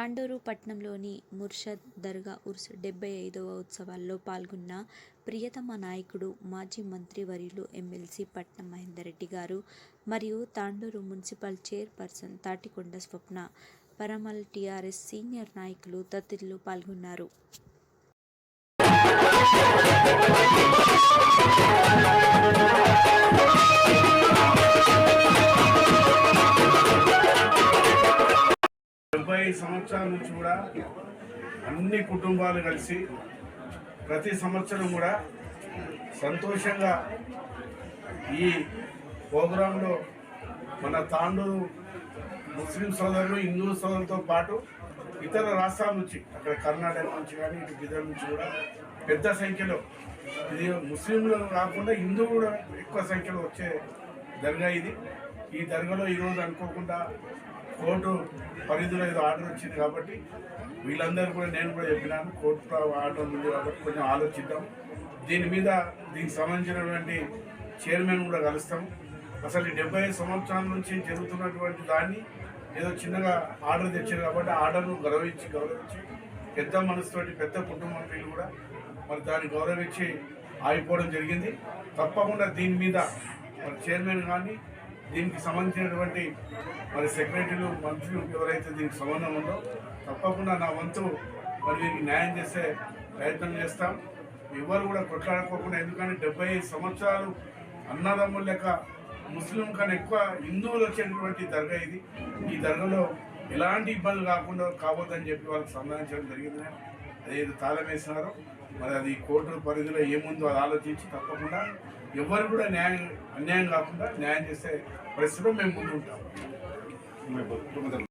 తాండూరు పట్నంలోని ముర్షద్ దర్గా ఉర్స్ డెబ్బై ఐదవ ఉత్సవాల్లో పాల్గొన్న ప్రియతమ నాయకుడు మాజీ మంత్రి వర్యులు ఎమ్మెల్సీ పట్నం మహేందర్ రెడ్డి గారు మరియు Tandur municipal chairperson Tatikonda Swapna Paramal TRS senior నాయకులు తదితరులు పాల్గొన్నారు. సంవత్సరాల నుంచి కూడా అన్ని కుటుంబాలు కలిసి ప్రతి సంవత్సరం కూడా సంతోషంగా ఈ ప్రోగ్రాంలో మన తాండూరు ముస్లిం సోదరులు హిందూ సోదరులతో పాటు ఇతర రాష్ట్రాల నుంచి అక్కడ కర్ణాటక నుంచి కానీ ఇటు బిదర్ నుంచి కూడా పెద్ద సంఖ్యలో ఇది ముస్లింలు కాకుండా హిందూ కూడా ఎక్కువ సంఖ్యలో వచ్చే దర్గా ఇది. ఈ దర్గాలో ఈరోజు అనుకోకుండా కోర్టు పరిధిలో ఏదో ఆర్డర్ వచ్చింది కాబట్టి వీళ్ళందరూ కూడా నేను కూడా చెప్పినాను కోర్టు ఆర్డర్ ఉంది కాబట్టి కొంచెం ఆలోచిద్దాం. దీని మీద దీనికి సంబంధించినటువంటి చైర్మన్ కూడా కలుస్తాం. అసలు ఈ డెబ్బై ఐదు సంవత్సరాల నుంచి జరుగుతున్నటువంటి దాన్ని ఏదో చిన్నగా ఆర్డర్ తెచ్చారు కాబట్టి ఆర్డర్ను గౌరవించి గౌరవించి పెద్ద మనసుతోటి పెద్ద కుటుంబం వీళ్ళు కూడా మరి దాన్ని గౌరవించి ఆగిపోవడం జరిగింది. తప్పకుండా దీని మీద మరి చైర్మన్ కానీ దీనికి సంబంధించినటువంటి మరి సెక్రటరీలు మంత్రులు ఎవరైతే దీనికి సంబంధం ఉందో తప్పకుండా నా వంతు మరి దీనికి న్యాయం చేసే ప్రయత్నం చేస్తాం. ఎవరు కూడా కొట్లాడుకోకుండా ఎందుకంటే డెబ్బై ఐదు సంవత్సరాలు అన్నదమ్ముల లెక్క ముస్లిం కన్నా ఎక్కువ హిందువులు వచ్చేటటువంటి దర్గా ఇది. ఈ దర్గాలో ఎలాంటి ఇబ్బందులు కాకుండా కావద్దని చెప్పి వాళ్ళకి సంధానించడం జరిగింది అదేదో తాళం వేసినారో. మరి అది కోర్టు పరిధిలో ఏముందో అది ఆలోచించి తప్పకుండా ఎవరు కూడా న్యాయం అన్యాయం కాకుండా న్యాయం చేసే పరిస్థితిలో మేము ముందు ఉంటాం